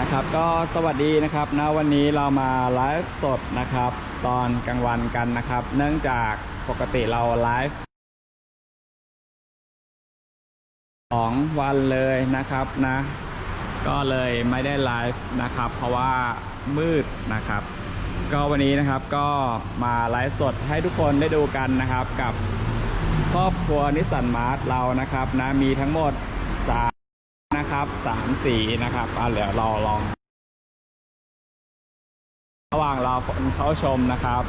นะครับก็สวัสดีนะครับนะวันนี้เรามาไลฟ์สดนะครับ ตอนกลางวันกันนะครับ เนื่องจากปกติเราไลฟ์สองวันเลยนะครับนะ ก็เลยไม่ได้ไลฟ์นะครับ เพราะว่ามืดนะครับ ก็วันนี้นะครับก็มาไลฟ์สดให้ทุกคนได้ดูกันนะครับ กับครอบครัวนิสสันมาร์ทเรานะครับนะมีทั้งหมดสาม นะครับสามสีนะครับอะเดี๋ยวเราลอง ระหว่างเราคนเข้าชมนะครับ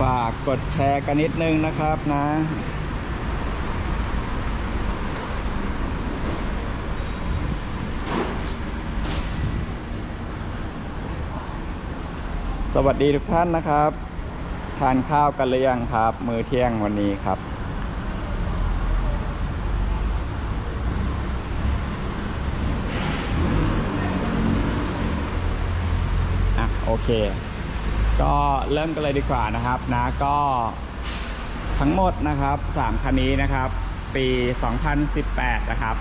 ฝากกดแชร์กันนิดนึงนะครับนะ สวัสดีทุกท่านนะครับ ทานข้าวกันหรือยังครับ มื้อเที่ยงวันนี้ครับอะโอเค ก็เริ่มกันเลยดีกว่านะครับนะก็ทั้งหมดนะครับ 3 คันนี้นะครับ ปี 2018 นะครับ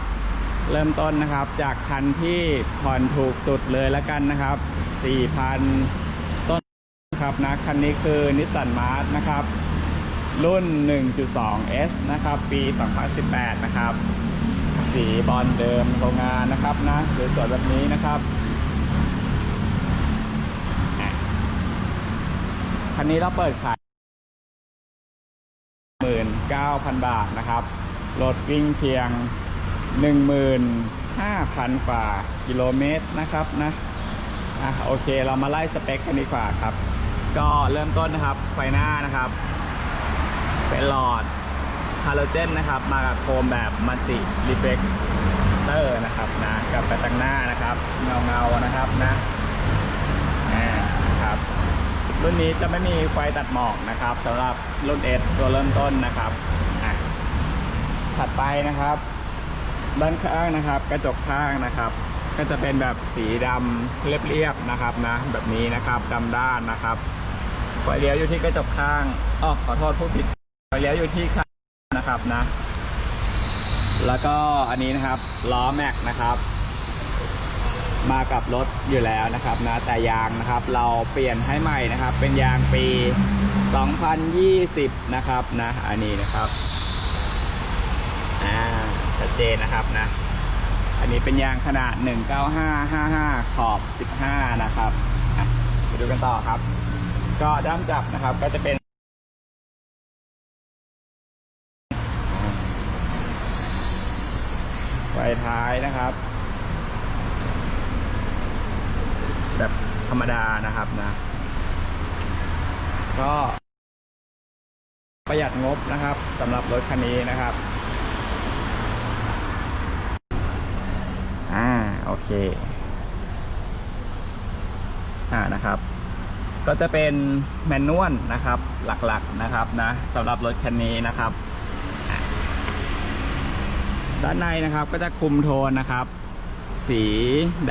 เริ่มต้นนะครับจากคันที่ผ่อนถูกสุดเลยแล้วกันนะครับ 4,000 ต้นนะครับนะคันนี้คือนิสสันมาร์นะครับ รุ่น 1.2S นะครับ ปี 2018 นะครับ สีบอลเดิมโรงงานนะครับนะสวยๆแบบนี้นะครับ คันนี้เราเปิดขายหมื่นเก้าพันบาทนะครับ รถวิ่งเพียงหนึ่งหมื่นห้าพันกว่ากิโลเมตรนะครับนะ อะโอเคเรามาไล่สเปคกันดีกว่าครับ ก็เริ่มต้นนะครับไฟหน้านะครับ เป็นหลอดฮาโลเจนนะครับ มากับโคมแบบมัลติรีเฟกเตอร์นะครับนะ กับกระจังหน้านะครับ เงาเงานะครับนะ รุ่นนี้จะไม่มีไฟตัดหมอกนะครับสำหรับรุ่น S ตัวเริ่มต้นนะครับอะถัดไปนะครับ ด้านข้างนะครับ กระจกข้างนะครับ ก็จะเป็นแบบสีดำเรียบๆนะครับนะ แบบนี้นะครับดำด้านนะครับไฟเลี้ยวอยู่ที่กระจกข้างอ๋อขอโทษผู้ผิดไฟเลี้ยวอยู่ที่ข้างนะครับนะ แล้วก็อันนี้นะครับล้อแม็กนะครับ มากับรถอยู่แล้วนะครับนะแต่ยางนะครับเราเปลี่ยนให้ใหม่นะครับ เป็นยางปี 2020 นะครับนะอันนี้นะครับอ่าชัดเจนนะครับนะอันนี้เป็นยางขนาด 19555 ขอบ 15 นะครับมาดูกันต่อครับ ก็ด้ามจับนะครับก็จะเป็นไฟท้ายนะครับ แบบ ธรรมดานะครับนะ ก็ ประหยัดงบนะครับสำหรับรถคันนี้นะครับ อ่าโอเค อ่านะครับ ก็จะเป็นแมนนวลนะครับ หลักๆนะครับนะสำหรับรถคันนี้นะครับด้านในนะครับก็จะคุมโทนนะครับ สี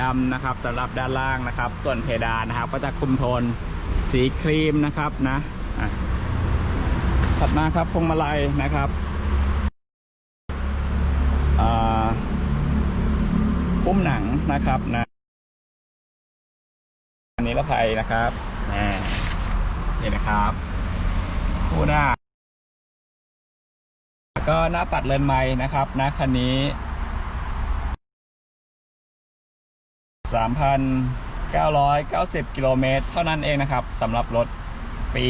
ดำนะครับสำหรับด้านล่างนะครับ ส่วนเพดานนะครับ ก็จะคุมโทนสีครีมนะครับนะถัดมาครับพวงมาลัยนะครับอ่าพุ่มหนังนะครับนะอันนี้ละภัยนะครับนี่นะครับคู่หน้า ก็หน้าปัดเลนไม้นะครับนะคันนี้ 3,990 กิโลเมตร เท่านั้นเองนะครับสำหรับรถปี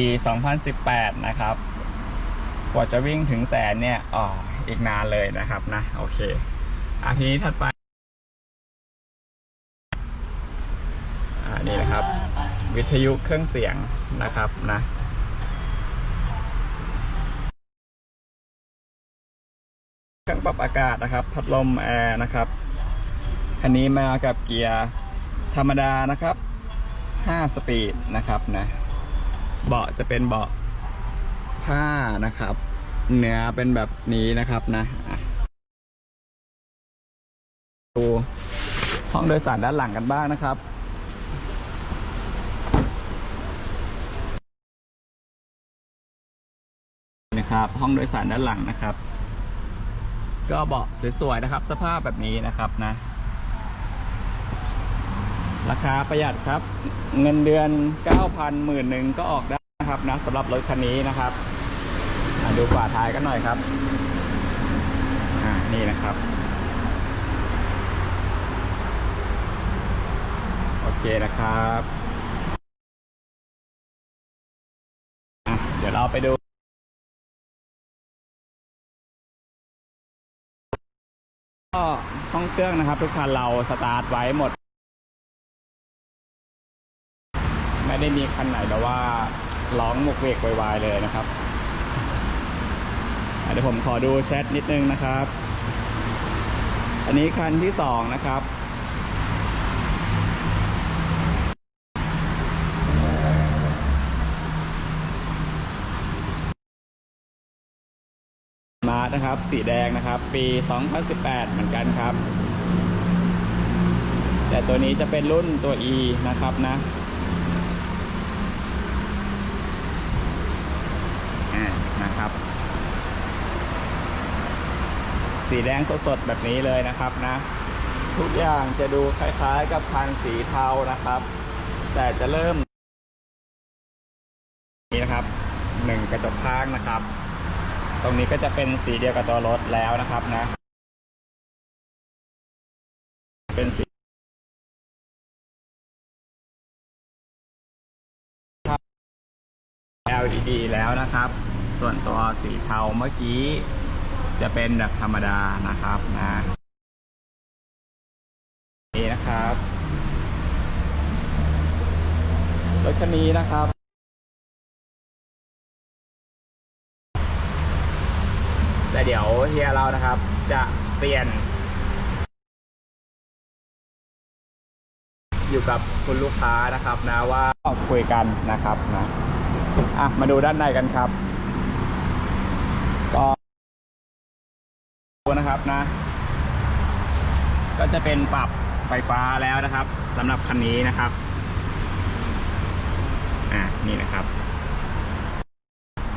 2018 นะครับ กว่าจะวิ่งถึงแสนเนี่ยอ๋ออีกนานเลยนะครับนะ โอเคอาทีนี้ถัดไปอ่านี่นะครับ วิทยุเครื่องเสียงนะครับนะเครื่องปรับอากาศนะครับ พัดลมแอร์นะครับ คันนี้มากับเกียร์ธรรมดานะครับ 5 สปีดนะครับนะเบาะจะเป็นเบาะผ้านะครับ เนื้อเป็นแบบนี้นะครับนะอะดูห้องโดยสารด้านหลังกันบ้างนะครับนะครับห้องโดยสารด้านหลังนะครับ ก็เบาะสวยๆนะครับ สภาพแบบนี้นะครับนะ ราคาประหยัดครับ เงินเดือน 9,000หมื่นหนึ่งก็ออกได้นะครับนะสำหรับรถคันนี้นะครับดูฝาท้ายกันหน่อยครับ อ่านี่นะครับ โอเคนะครับเดี๋ยวเราไปดูก็ห้องเครื่องนะครับ ทุกคันเราสตาร์ทไว้หมด ไม่ได้มีคันไหนแบบว่าร้องมกเวกวายเลยนะครับเดี๋ยวผมขอดูแชทนิดนึงนะครับ อันนี้คันที่สองนะครับมาร์ทนะครับ สีแดงนะครับ ปี 2018 เหมือนกันครับ แต่ตัวนี้จะเป็นรุ่นตัว E นะครับนะ อ่านะครับ สีแดงสดๆแบบนี้เลยนะครับนะ ทุกอย่างจะดูคล้ายๆกับคันสีเทานะครับ แต่จะเริ่ม นี่นะครับหนึ่งกระจกข้างนะครับ ตรงนี้ก็จะเป็นสีเดียวกับตัวรถแล้วนะครับนะ เป็นสี LED แล้วนะครับ ส่วนตัวสีเทาเมื่อกี้ จะเป็นแบบธรรมดานะครับนะนี่นะครับรถคันนี้นะครับแต่เดี๋ยวเฮียเรานะครับ จะเปลี่ยน อยู่กับคุณลูกค้านะครับนะว่าคุยกันนะครับนะอะมาดูด้านในกันครับ ก็ดู นะครับนะ ก็จะเป็นปรับไฟฟ้าแล้วนะครับสำหรับคันนี้นะครับ อะนี่นะครับ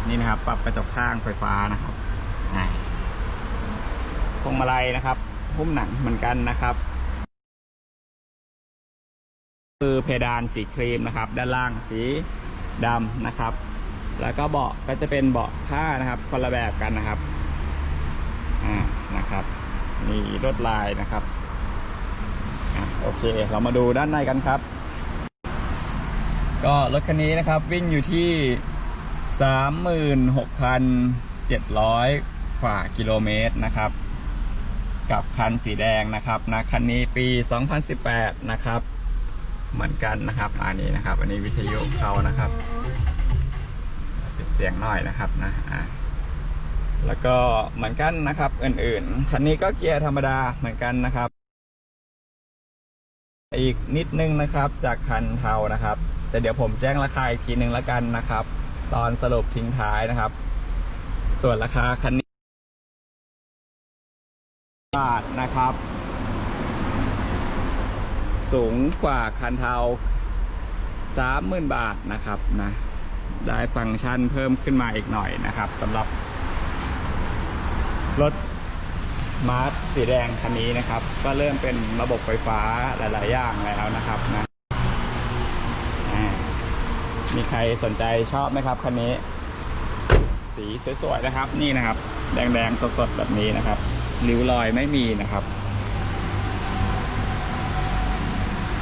นี่นะครับ ปรับกระจกข้างไฟฟ้านะครับพวงมาลัยนะครับหุ้มหนังเหมือนกันนะครับ คือเพดานสีครีมนะครับ ด้านล่างสีดำนะครับ แล้วก็เบาะก็จะเป็นเบาะผ้านะครับคนละแบบกันนะครับ อ่านะครับมีลวดลายนะครับอะโอเค เรามาดูด้านในกันครับ ก็รถคันนี้นะครับวิ่งอยู่ที่สามหมื่นหกพันเจ็ดร้อยกว่ากิโลเมตรนะครับ กับคันสีแดงนะครับนะคันนี้ปี 2018 นะครับ เหมือนกันนะครับ อันนี้นะครับ อันนี้วิทยุเขานะครับปิดเสียงหน่อยนะครับนะอ่า แล้วก็เหมือนกันนะครับอื่นๆ คันนี้ก็เกียร์ธรรมดาเหมือนกันนะครับ อีกนิดนึงนะครับจากคันเทานะครับ แต่เดี๋ยวผมแจ้งราคาอีกทีหนึ่งแล้วกันนะครับ ตอนสรุปทิ้งท้ายนะครับ ส่วนราคาคันนี้บาทนะครับ สูงกว่าคันเทาสามหมื่นบาทนะครับนะได้ฟังก์ชันเพิ่มขึ้นมาอีกหน่อยนะครับสำหรับ รถมาร์สสีแดงคันนี้นะครับ ก็เริ่มเป็นระบบไฟฟ้าหลาย ๆ อย่างแล้วนะครับนะมีใครสนใจชอบไหมครับคันนี้ สีสวย ๆ นะครับ นี่นะครับ แดง ๆ สด ๆ แบบนี้นะครับริ้วรอยไม่มีนะครับ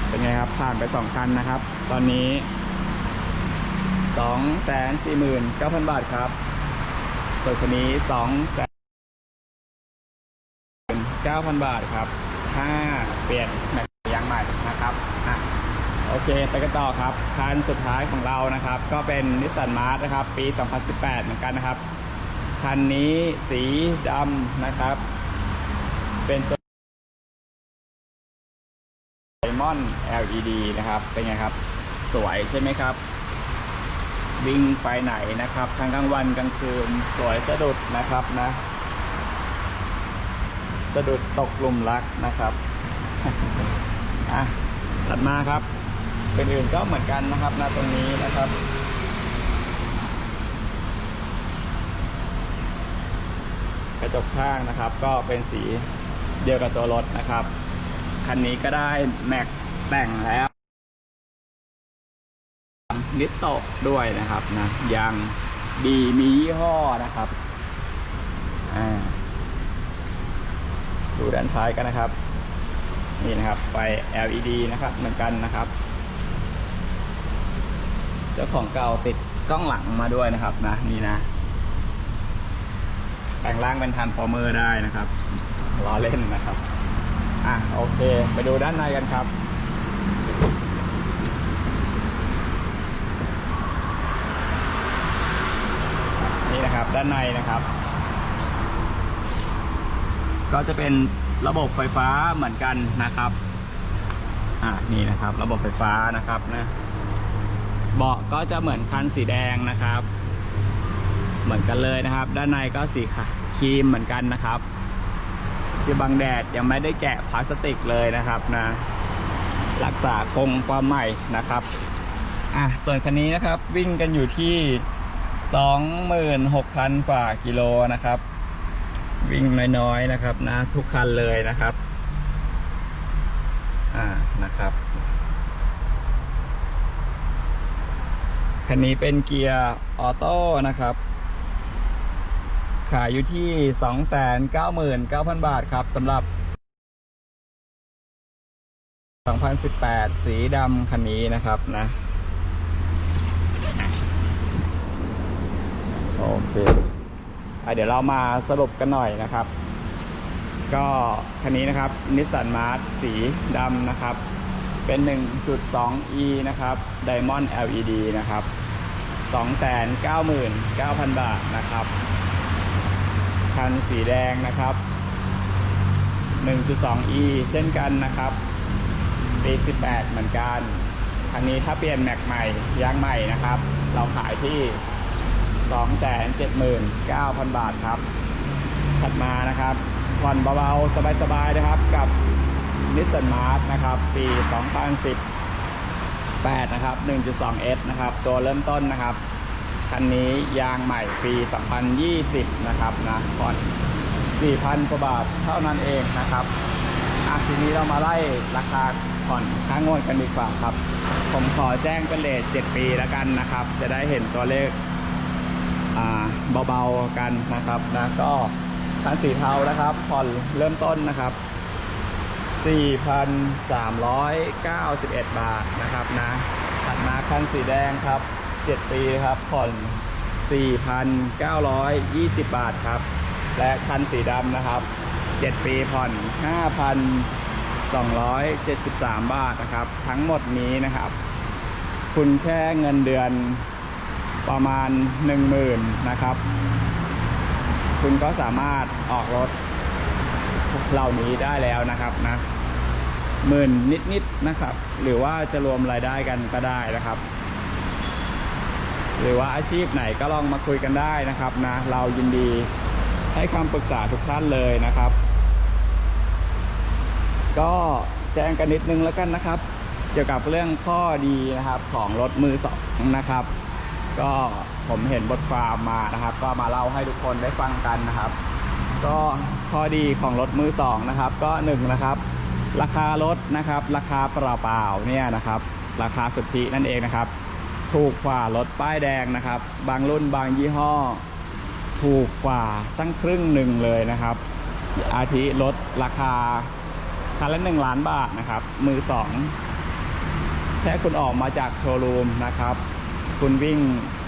เป็นไงครับ ผ่านไปสองคันนะครับ ตอนนี้สองแสนสี่หมื่นเก้าพันบาทครับส่วนคันนี้สองแสน เก้าพันบาทครับ ถ้าเปลี่ยนแม็กยางใหม่นะครับอะโอเค ไปกันต่อครับ คันสุดท้ายของเรานะครับ ก็เป็นนิสสันมาร์นะครับ ปี 2018 เหมือนกันนะครับ คันนี้สีดำนะครับ เป็นตัวไดมอน LED นะครับ เป็นไงครับสสวยใช่ไหมครับ วิ่งไปไหนนะครับ ทั้งกลางวันกลางคืน สวยสะดุดนะครับนะ สะดุดตกหลุมรักนะครับอะตัดมาครับ เป็นอื่นก็เหมือนกันนะครับนะตรงนี้นะครับกระจกข้างนะครับ ก็เป็นสีเดียวกับตัวรถนะครับ คันนี้ก็ได้แม็กแต่งแล้วนิดโตด้วยนะครับนะยางดีมียี่ห้อนะครับอ่า ดูด้านท้ายกันนะครับ นี่นะครับ ไฟ LED นะครับ เหมือนกันนะครับ เจ้าของเก่าติดกล้องหลังมาด้วยนะครับนะนี่นะแต่งร่างเป็นทันฟอร์เมอร์ได้นะครับล้อเล่นนะครับ อะโอเค ไปดูด้านในกันครับนี่นะครับด้านในนะครับ ก็จะเป็นระบบไฟฟ้าเหมือนกันนะครับ อ่านี่นะครับ ระบบไฟฟ้านะครับนะเบาะก็จะเหมือนคันสีแดงนะครับ เหมือนกันเลยนะครับ ด้านในก็สีค่ะครีมเหมือนกันนะครับที่บังแดดยังไม่ได้แกะพลาสติกเลยนะครับนะรักษาคงความใหม่นะครับอะส่วนคันนี้นะครับวิ่งกันอยู่ที่สองหมื่นหกพันกว่ากิโลนะครับ วิ่งน้อยๆนะครับนะ ทุกคันเลยนะครับ อ่านะครับคันนี้เป็นเกียร์ออโต้นะครับ ขายอยู่ที่ 299,000 บาทครับสำหรับ 2018 สีดำคันนี้นะครับนะ โอเค เดี๋ยวเรามาสรุปกันหน่อยนะครับ ก็คันนี้นะครับนิสสันมาร์สีดำนะครับ เป็น 1.2e นะครับ Diamond LED นะครับ 299,000 บาทนะครับคันสีแดงนะครับ 1.2e เช่นกันนะครับปี18 เหมือนกันคันนี้ถ้าเปลี่ยนแม็กใหม่ยางใหม่นะครับ เราขายที่ 279,000 บาทครับ ถัดมานะครับผ่อนเบาๆ สบายๆ นะครับ กับนิสสันมาร์นะครับ ปี 2018 นะครับ 1.2S นะครับ ตัวเริ่มต้นนะครับ คันนี้ยางใหม่ปี 2020 นะครับนะผ่อน 4,000 กว่าบาทเท่านั้นเองนะครับอะทีนี้เรามาไล่ราคาผ่อนค่างวดกันดีกว่าครับ ผมขอแจ้งเป็นเลท7ปีแล้วกันนะครับ จะได้เห็นตัวเลข เบาๆกันนะครับนะก็คันสีเทานะครับผ่อนเริ่มต้นนะครับ 4,391 บาทนะครับนะถัดมาคันสีแดงครับ 7 ปีครับผ่อน 4,920 บาทครับ และคันสีดำนะครับ 7 ปีผ่อน 5,273 บาทนะครับ ทั้งหมดนี้นะครับ คุณแค่เงินเดือน ประมาณหนึ่งหมื่นนะครับ คุณก็สามารถออกรถเหล่านี้ได้แล้วนะครับนะหมื่นนิดๆนะครับ หรือว่าจะรวมรายได้กันก็ได้นะครับ หรือว่าอาชีพไหนก็ลองมาคุยกันได้นะครับนะเรายินดีให้คำปรึกษาทุกท่านเลยนะครับ ก็แจ้งกันนิดนึงแล้วกันนะครับ เกี่ยวกับเรื่องข้อดีนะครับของรถมือสองนะครับ ก็ผมเห็นบทความมานะครับ ก็มาเล่าให้ทุกคนได้ฟังกันนะครับ ก็ข้อดีของรถมือสองนะครับ ก็หนึ่งนะครับ ราคารถนะครับ ราคาเปล่าๆเนี่ยนะครับ ราคาสุทธินั่นเองนะครับ ถูกกว่ารถป้ายแดงนะครับ บางรุ่นบางยี่ห้อ ถูกกว่าตั้งครึ่งหนึ่งเลยนะครับ อาทิรถราคาคันละหนึ่งล้านบาทนะครับ มือสองแค่คุณออกมาจากโชว์รูมนะครับ คุณวิ่ง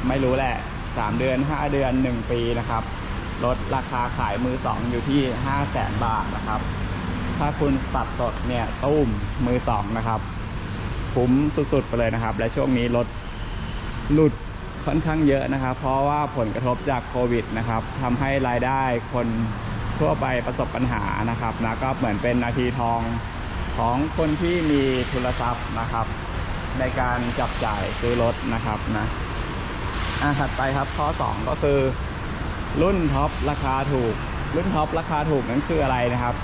ไม่รู้แหละ 3 เดือน 5 เดือน 1 ปีนะครับลดราคาขายมือ 2 อยู่ที่ 5 0 0แสนบาทนะครับ ถ้าคุณตัดสดเนี่ยตุ้มมือ 2 นะครับ คุ้มสุดๆไปเลยนะครับ และช่วงนี้รถหลุดค่อนข้างเยอะนะครับ เพราะว่าผลกระทบจากโควิดนะครับทำให้รายได้คนทั่วไปประสบปัญหานะครับนะก็เหมือนเป็นนาทีทองของคนที่มีทุนทรัพย์นะครับ ในการจับจ่ายซื้อรถนะครับนะอะถัดไปครับข้อ 2 ก็คือ รุ่นท็อปราคาถูก รุ่นท็อปราคาถูกนั้นคืออะไรนะครับ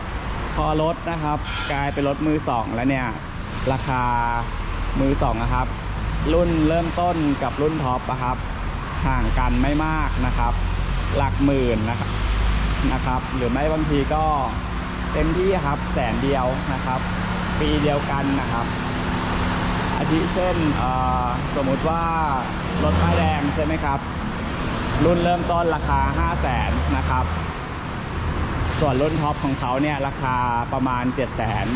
พอรถนะครับ กลายเป็นรถมือสองแล้วเนี่ย ราคามือสองนะครับ รุ่นเริ่มต้นกับรุ่นท็อปนะครับ ห่างกันไม่มากนะครับ หลักหมื่นนะครับนะครับ หรือไม่บางทีก็เต็มที่ครับแสนเดียวนะครับ ปีเดียวกันนะครับิเช่นเอ่อสมมุติว่ารถป้ายแดงใช่ไหมครับ รุ่นเริ่มต้นราคา 5 0 0แสนนะครับ ส่วนรุ่นท็อปของเขาเนี่ยราคาประมาณ 7 0 0แสน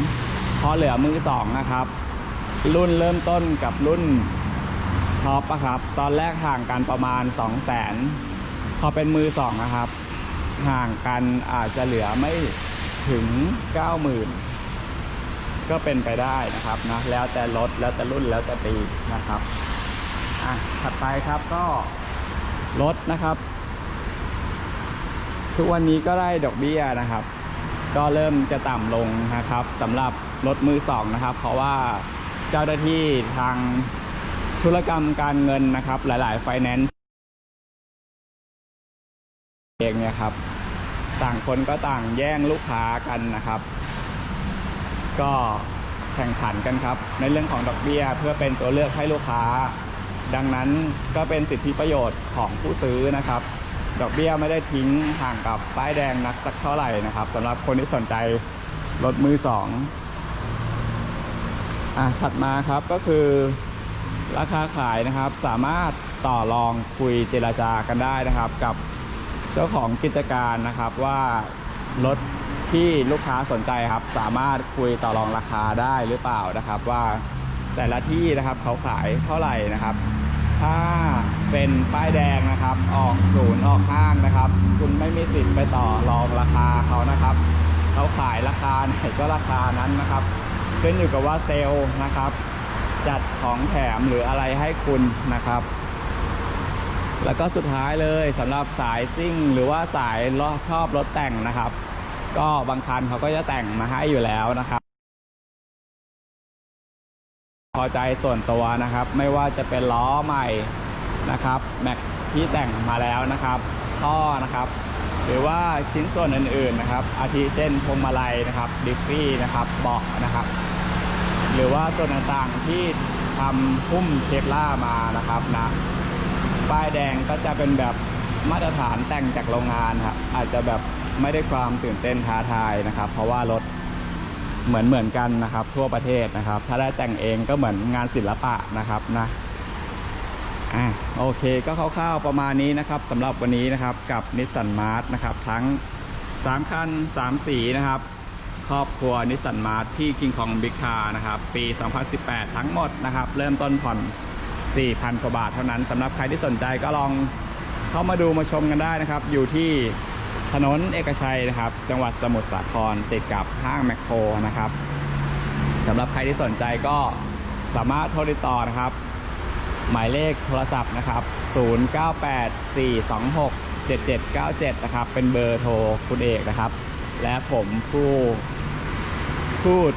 พอเหลือมือสองนะครับ รุ่นเริ่มต้นกับรุ่นท็อปอะครับ ตอนแรกห่างกันประมาณ 2 0 0แสนพอเป็นมือสองนะครับ ห่างกันอาจจะเหลือไม่ถึง 90,000 ก็เป็นไปได้นะครับนะแล้วแต่รถแล้วแต่รุ่นแล้วแต่ปีนะครับอะถัดไปครับก็รถนะครับ ทุกวันนี้ก็ได้ดอกเบี้ยนะครับ ก็เริ่มจะต่ำลงนะครับสำหรับรถมือสองนะครับ เพราะว่าเจ้าหน้าที่ทางธุรกรรมการเงินนะครับ หลาย ๆ ไฟแนนซ์เองเนี่ยครับ ต่างคนก็ต่างแย่งลูกค้ากันนะครับ ก็แข่งขันกันครับ ในเรื่องของดอกเบี้ยเพื่อเป็นตัวเลือกให้ลูกค้า ดังนั้นก็เป็นสิทธิประโยชน์ของผู้ซื้อนะครับ ดอกเบี้ยไม่ได้ทิ้งห่างกับป้ายแดงนักสักเท่าไหร่นะครับสำหรับคนที่สนใจรถมือสองอะถัดมาครับก็คือราคาขายนะครับ สามารถต่อรองคุยเจรจากันได้นะครับ กับเจ้าของกิจการนะครับว่ารถ ที่ลูกค้าสนใจครับ สามารถคุยต่อรองราคาได้หรือเปล่านะครับ ว่าแต่ละที่นะครับเขาขายเท่าไหร่นะครับ ถ้าเป็นป้ายแดงนะครับ ออกศูนย์ออกห้างนะครับ คุณไม่มีสิทธิ์ไปต่อรองราคาเขานะครับเขาขายราคาไหนก็ราคานั้นนะครับขึ้นอยู่กับว่าเซลล์นะครับ จัดของแถมหรืออะไรให้คุณนะครับแล้วก็สุดท้ายเลยสำหรับสายซิ่ง หรือว่าสายชอบรถแต่งนะครับ ก็บางคันเขาก็จะแต่งมาให้อยู่แล้วนะครับ พอใจส่วนตัวนะครับ ไม่ว่าจะเป็นล้อใหม่นะครับแม็กที่แต่งมาแล้วนะครับท่อนะครับ หรือว่าชิ้นส่วนอื่นๆนะครับ อาทิเช่นพวงมาลัยนะครับดิฟฟี่นะครับเบาะนะครับ หรือว่าส่วนต่างๆที่ทำพุ่มเคปล่ามานะครับนะป้ายแดงก็จะเป็นแบบมาตรฐานแต่งจากโรงงานครับอาจจะแบบ ไม่ได้ความตื่นเต้นท้าทายนะครับ เพราะว่ารถเหมือนเหมือนกันนะครับ ทั่วประเทศนะครับ ถ้าได้แต่งเองก็เหมือนงานศิลปะนะครับนะอะโอเคก็คร่าวๆประมาณนี้นะครับสำหรับวันนี้นะครับกับนิสสันมาร์ทนะครับทั้ง 3 คัน 3 สีนะครับ ครอบครัวนิสสันมาร์ทที่ King Kong Big Car นะครับ ปี 2018 ทั้งหมดนะครับ เริ่มต้นผ่อน 4,000กว่าบาทเท่านั้นสำหรับใครที่สนใจก็ลองเข้ามาดูมาชมกันได้นะครับ อยู่ที่ ถนนเอกชัยนะครับ จังหวัดสมุทรสาครติดกับห้างแมคโครนะครับสำหรับใครที่สนใจก็สามารถโทรติดต่อนะครับ หมายเลขโทรศัพท์นะครับ 0984267797 นะครับ เป็นเบอร์โทรคุณเอกนะครับ และผมผู้พูด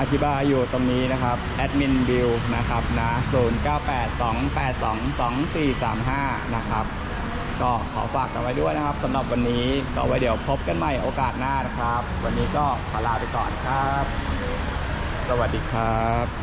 อธิบายอยู่ตรงนี้นะครับแอดมินบิวนะครับนะ0982822435 นะครับ ก็ขอฝากกันไว้ด้วยนะครับสำหรับวันนี้ก็ไว้เดี๋ยวพบกันใหม่โอกาสหน้านะครับ วันนี้ก็ขอลาไปก่อนครับ สวัสดีครับ